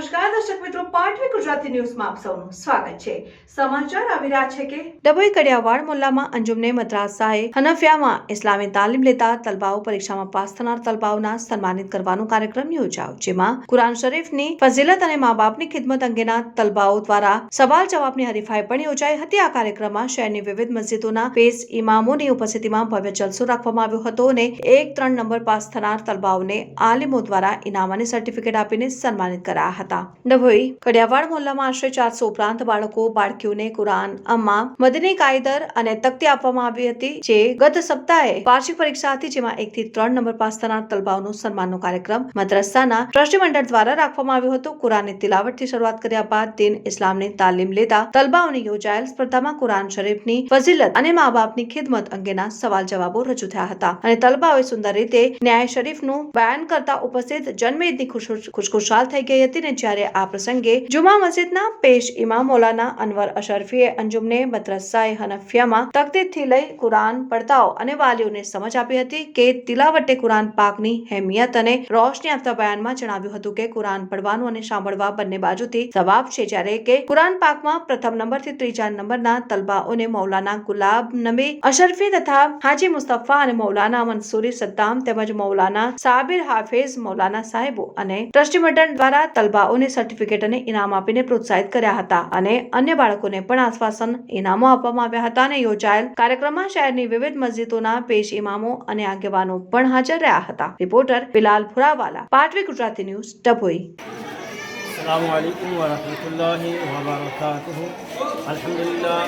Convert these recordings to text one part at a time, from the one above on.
નમસ્કાર, દર્શક મિત્રો, પાટવી મદ્રાસાએ હનફિયામાં ઇસ્લામી તાલીમ લેતા તલબાઓ પરીક્ષામાં પાસ થનાર તલબાઓના સન્માનિત કરવાનો કાર્યક્રમ યોજાયો, જેમાં કુરાન શરીફની ફઝીલત અને મા બાપની ખિદમત અંગેના તલબાઓ દ્વારા સવાલ જવાબની હરીફાઈ પણ યોજાઈ હતી. આ કાર્યક્રમમાં શહેરની વિવિધ મસ્જિદોના પેશ ઇમામોની ઉપસ્થિતિમાં ભવ્ય જલસો રાખવામાં આવ્યો હતો અને એક ત્રણ નંબર પાસ થનાર તલબાઓને આલિમો દ્વારા ઇનામ સર્ટિફિકેટ આપીને સન્માનિત કરાયા હતા. ડભોઈ કડિયાવાડ મોહલ્લામાં આશરે ચારસો ઉપરાંત બાળકો, બાળકીઓને કુરાન, અમ્મા, મદની કાયદર અને તકતી આપવામાં આવી હતી, જે ગત સપ્તાહે વાર્ષિક પરીક્ષા હતી, જેમાં એક થી ત્રણ નંબર પાસ થનાર તલબાઓનું સન્માનનો કાર્યક્રમ મદ્રસાના ટ્રસ્ટી મંડળ દ્વારા રાખવામાં આવ્યો હતો. કુરાનની તિલાવટથી શરૂઆત કર્યા બાદ દિન ઇસ્લામની તાલીમ લેતા તલબાઓની યોજાયેલ સ્પર્ધામાં કુરાન શરીફની ફઝિલત અને મા બાપની ખિદમત અંગેના સવાલ જવાબો રજૂ થયા હતા. અને તલબાઓએ સુંદર રીતે ન્યાય શરીફનું બયાન કરતા ઉપસ્થિત જન્મઈદની ખુશ- ખુશખુશાલ થઈ ગઈ હતી ને જ્યારે આ પ્રસંગે જુમા મસ્જિદના પેશ ઇમામ મોલાના અનવર અશરફીએ અંજુમને મદ્રસાએ હનફિયામાં તકતીથી લઈ કુરાન પડતાઓ અને વાલીઓને સમજ આપી હતી કે તિલાવટે કુરાન પાકની હેમિયત અને રોશની આપતા બયાનમાં જણાવ્યું હતું કે કુરાન પડવાનું અને સાંભળવા બંને બાજુથી સવાબ છે જ્યારે કે કુરાન પાકમાં પ્રથમ નંબરથી ત્રીજા નંબરના તલબાઓને મૌલાના ગુલાબ નબી અશરફી તથા હાજી મુસ્તફા અને મૌલાના મંસૂરી સદ્દામ તેમજ મૌલાના સાબિર હાફિઝ, મૌલાના સાહેબો અને ટ્રસ્ટી મંડળ દ્વારા શાળાઓને સર્ટિફિકેટ અને ઇનામ આપીને પ્રોત્સાહિત કર્યા હતા અને અન્ય બાળકોને પણ આશ્વાસન, ઇનામો આપવામાં આવ્યા હતા અને યોજાયેલ કાર્યક્રમમાં શહેરની વિવિધ મસ્જિદોના પેશ ઇમામો અને આગેવાનો પણ હાજર રહ્યા હતા. રિપોર્ટર બિલાલ ફુરાવાલા પાઠવી ગુજરાતી ન્યૂઝ, ડભોઈ. السلام علیکم ورحمۃ اللہ وبرکاتہ الحمدللہ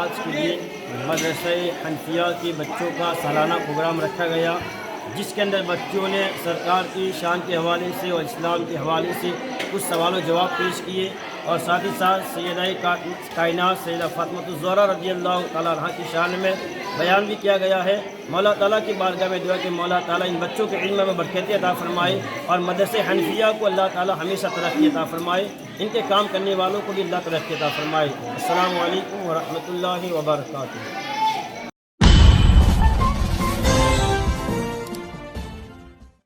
آج کے دن مدرسہ حنفیہ کے بچوں کا سالانہ پروگرام رکھا گیا جس کے اندر بچوں نے سرکار کی شان کے حوالے سے اور اسلام کے حوالے سے کچھ سوال و جواب پیش کیے اور ساتھ ہی ساتھ سیدہ کائنات سیدہ فاطمۃ الزہرا رضی اللہ تعالیٰ عنہ کی شان میں بیان بھی کیا گیا ہے۔ مولا تعالیٰ کی بارگاہ میں دعا کہ مولا تعالیٰ ان بچوں کے علم میں برکتی عطا فرمائے اور مدرسے حنفیہ کو اللہ تعالیٰ ہمیشہ ترقی عطا فرمائے۔ ان کے کام کرنے والوں کو بھی اللہ ترقی عطا فرمائے۔ السلام علیکم ورحمۃ اللہ وبرکاتہ۔